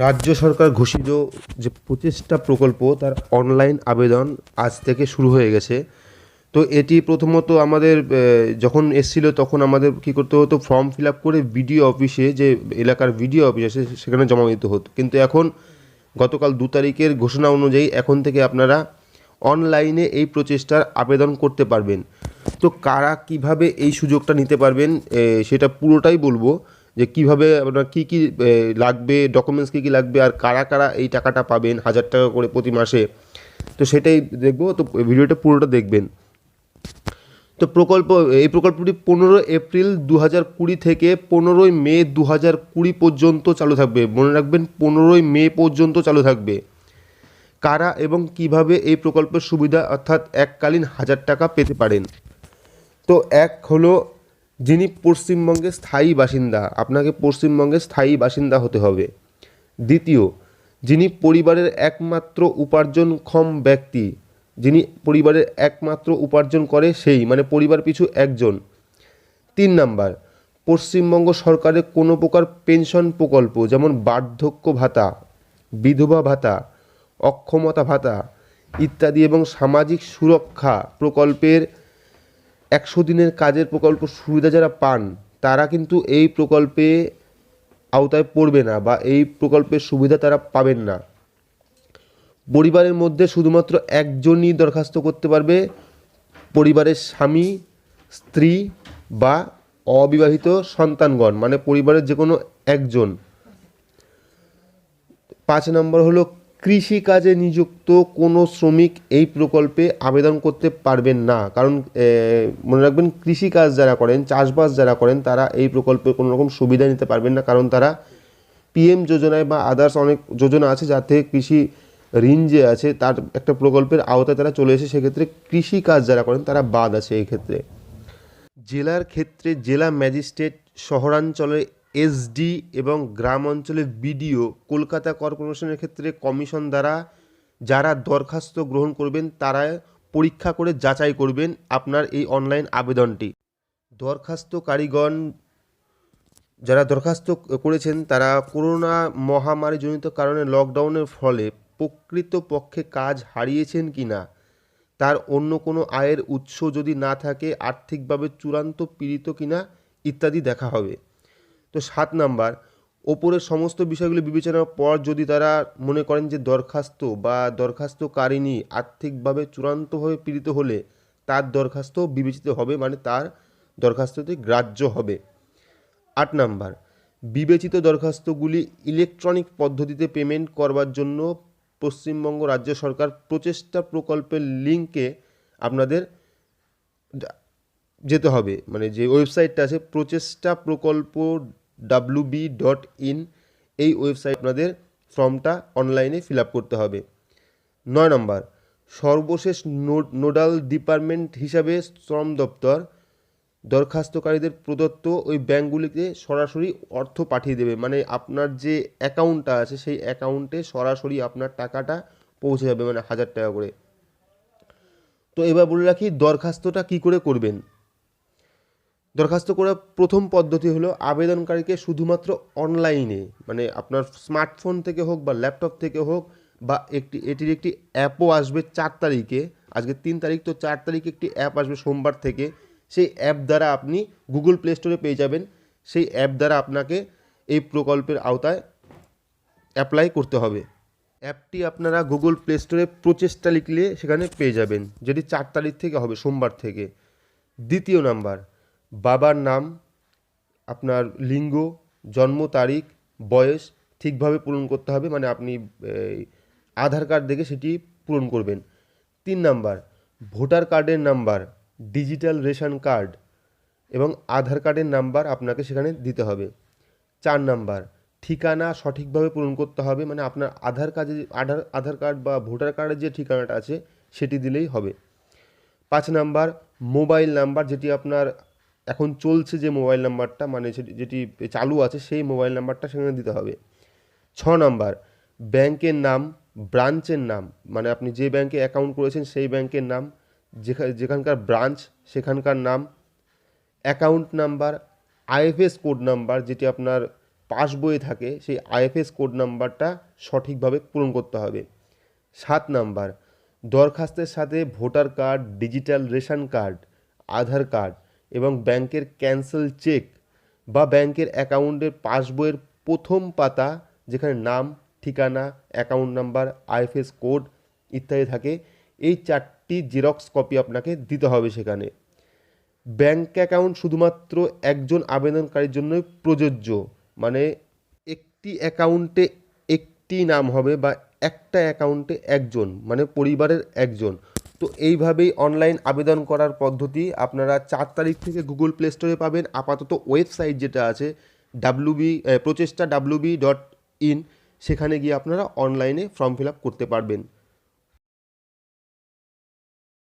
রাজ্য সরকার ঘোষিত যে প্রচেষ্টা প্রকল্প, তার অনলাইন আবেদন আজ থেকে শুরু হয়ে গেছে। তো এটি প্রথমত আমাদের যখন এসছিল তখন আমাদের কী করতে হতো ফর্ম ফিল আপ করে বিডিও অফিসে যে এলাকার বিডিও অফিস আছে, সেখানে জমা দিতে হতো। কিন্তু এখন গতকাল দু তারিখের ঘোষণা অনুযায়ী এখন থেকে আপনারা অনলাইনে এই প্রচেষ্টার আবেদন করতে পারবেন। তো কারা কীভাবে এই সুযোগটা নিতে পারবেন সেটা পুরোটাই বলব। যে কীভাবে আপনার কী কী লাগবে ডকুমেন্টস কী কী লাগবে, আর কারা কারা এই টাকাটা পাবেন, হাজার টাকা করে প্রতি মাসে, তো সেটাই দেখব, তো ভিডিওটা পুরোটা দেখবেন। তো প্রকল্প, এই প্রকল্পটি পনেরো এপ্রিল দু হাজার কুড়ি থেকে পনেরোই মে দু হাজার কুড়ি পর্যন্ত চালু থাকবে। মনে রাখবেন, পনেরোই মে পর্যন্ত চালু থাকবে। কারা এবং কীভাবে এই প্রকল্পের সুবিধা, অর্থাৎ এককালীন হাজার টাকা পেতে পারেন? তো এক হলো যিনি পশ্চিমবঙ্গে স্থায়ী বাসিন্দা, আপনাকে পশ্চিমবঙ্গে স্থায়ী বাসিন্দা হতে হবে। দ্বিতীয়, যিনি পরিবারের একমাত্র উপার্জনক্ষম ব্যক্তি, যিনি পরিবারের একমাত্র উপার্জন করে সেই মানে পরিবার পিছু একজন। তিন নাম্বার, পশ্চিমবঙ্গ সরকারের কোনো প্রকার পেনশন প্রকল্প, যেমন বার্ধক্য ভাতা, বিধবা ভাতা, অক্ষমতা ভাতা ইত্যাদি এবং সামাজিক সুরক্ষা প্রকল্পের একশো দিনের কাজের প্রকল্প সুবিধা যারা পান, তারা কিন্তু এই প্রকল্পে আওতায় পড়বে না বা এই প্রকল্পের সুবিধা তারা পাবেন না। পরিবারের মধ্যে শুধুমাত্র একজনই দরখাস্ত করতে পারবে, পরিবারের স্বামী, স্ত্রী বা অবিবাহিত সন্তানগণ মানে পরিবারের যে কোনো একজন। পাঁচ নম্বর হলো কৃষিকাজে নিযুক্ত কোনো শ্রমিক এই প্রকল্পে আবেদন করতে পারবেন না। কারণ মনে রাখবেন কৃষিকাজ যারা করেন, চাষবাস যারা করেন, তারা এই প্রকল্পে কোনো রকম সুবিধা নিতে পারবেন না। কারণ তারা পিএম যোজনায় বা আদার্স অনেক যোজনা আছে যাতে কৃষি ঋণ যে আছে, তার একটা প্রকল্পের আওতায় তারা চলে এসে সেক্ষেত্রে কৃষিকাজ যারা করেন, তারা বাদ আছে এই ক্ষেত্রে। জেলার ক্ষেত্রে জেলা ম্যাজিস্ট্রেট শহরাঞ্চলে এসডি এবং গ্রাম অঞ্চলে বিডিও কলকাতা কর্পোরেশনের ক্ষেত্রে কমিশন দ্বারা যারা দরখাস্ত গ্রহণ করবেন, তারা পরীক্ষা করে যাচাই করবেন আপনার এই অনলাইন আবেদনটি। দরখাস্তকারীগণ যারা দরখাস্ত করেছেন, তারা করোনা মহামারীজনিত কারণে লকডাউনের ফলে প্রকৃতপক্ষে কাজ হারিয়েছেন কি না তার অন্য কোনো আয়ের উৎস যদি না থাকে, আর্থিকভাবে চূড়ান্ত পীড়িত কিনা ইত্যাদি দেখা হবে। তো সাত নাম্বার, ওপরের সমস্ত বিষয়গুলি বিবেচনার পর যদি তারা মনে করেন যে দরখাস্ত বা দরখাস্তকারিণী আর্থিকভাবে চূড়ান্তভাবে পীড়িত হলে তার দরখাস্ত বিবেচিত হবে মানে তার দরখাস্ততে গ্রাহ্য হবে। আট নাম্বার, বিবেচিত দরখাস্তগুলি ইলেকট্রনিক পদ্ধতিতে পেমেন্ট করবার জন্য পশ্চিমবঙ্গ রাজ্য সরকার প্রচেষ্টা প্রকল্পের লিঙ্কে আপনাদের যেতে হবে। মানে যে ওয়েবসাইটটা আছে, প্রচেষ্টা প্রকল্প ডাব্লু বি ডট ইন এই ওয়েবসাইট আপনাদের ফর্মটা অনলাইনে ফিল করতে হবে। নয় নম্বর, সর্বশেষ নোডাল ডিপার্টমেন্ট হিসাবে শ্রম দপ্তর দরখাস্তকারীদের প্রদত্ত ওই ব্যাঙ্কগুলিতে সরাসরি অর্থ পাঠিয়ে দেবে। মানে আপনার যে অ্যাকাউন্টটা আছে, সেই অ্যাকাউন্টে সরাসরি আপনার টাকাটা পৌঁছে যাবে মানে হাজার টাকা করে। তো এবার বলে রাখি, দরখাস্তটা কি করে করবেন? দরখাস্ত করার প্রথম পদ্ধতি হলো আবেদনকারীকে শুধুমাত্র অনলাইনে মানে আপনার স্মার্টফোন থেকে হোক বা ল্যাপটপ থেকে হোক বা একটি, এটির একটি অ্যাপও আসবে চার তারিখে। আজকে তিন তারিখ, তো চার তারিখে একটি অ্যাপ আসবে সোমবার থেকে। সেই অ্যাপ দ্বারা আপনি গুগল প্লে স্টোরে পেয়ে যাবেন। সেই অ্যাপ দ্বারা আপনাকে এই প্রকল্পের আওতায় অ্যাপ্লাই করতে হবে। অ্যাপটি আপনারা গুগল প্লে স্টোরে প্রচেষ্টা লিখলে সেখানে পেয়ে যাবেন, যেটি চার তারিখ থেকে হবে, সোমবার থেকে। দ্বিতীয় নাম্বার বাবার নাম, আপনার লিঙ্গ, জন্ম তারিখ, বয়স ঠিকভাবে পূরণ করতে হবে। মানে আপনি আধার কার্ড দেখে সেটি পূরণ করবেন। তিন নাম্বার, ভোটার কার্ডের নাম্বার, ডিজিটাল রেশন কার্ড এবং আধার কার্ডের নাম্বার আপনাকে সেখানে দিতে হবে। চার নাম্বার, ঠিকানা সঠিকভাবে পূরণ করতে হবে। মানে আপনার আধার কার্ডে আধার আধার কার্ড বা ভোটার কার্ডের যে ঠিকানাটা আছে, সেটি দিলেই হবে। পাঁচ নাম্বার, মোবাইল নাম্বার যেটি আপনার এখন চলছে যে মোবাইল নাম্বারটা মানে যেটি চালু আছে সেই মোবাইল নাম্বারটা সেখানে দিতে হবে। ছ নাম্বার, ব্যাংকের নাম, ব্রাঞ্চের নাম মানে আপনি যে ব্যাংকে অ্যাকাউন্ট করেছেন সেই ব্যাংকের নাম, যেখা, যেখানকার ব্রাঞ্চ, সেখানকার নাম account number IFS code number যেটি আপনার পাস বইয়ে থাকে, সেই আইএফএস কোড নাম্বারটা সঠিকভাবে পূরণ করতে হবে। সাত নাম্বার, দরখাস্তের সাথে voter card, digital ration card, Aadhaar card এবং ব্যাংকের ক্যান্সেল চেক বা ব্যাংকের অ্যাকাউন্টের পাসবইয়ের প্রথম পাতা, যেখানে নাম, ঠিকানা অ্যাকাউন্ট নাম্বার আইএফএস কোড ইত্যাদি থাকে, এই চারটি জেরক্স কপি আপনাকে দিতে হবে সেখানে। ব্যাংক অ্যাকাউন্ট শুধুমাত্র একজন আবেদনকারীর জন্যই প্রযোজ্য মানে একটি অ্যাকাউন্টে একটি নাম হবে বা একটা অ্যাকাউন্টে একজন মানে পরিবারের একজন। তো এইভাবেই অনলাইন আবেদন করার পদ্ধতি আপনারা চার তারিখ থেকে গুগল প্লে স্টোরে পাবেন। আপাতত ওয়েবসাইট যেটা আছে ডাব্লুবি প্রচেষ্টা ডাব্লুবি ডট ইন সেখানে গিয়ে আপনারা অনলাইনে ফর্ম ফিল আপ করতে পারবেন।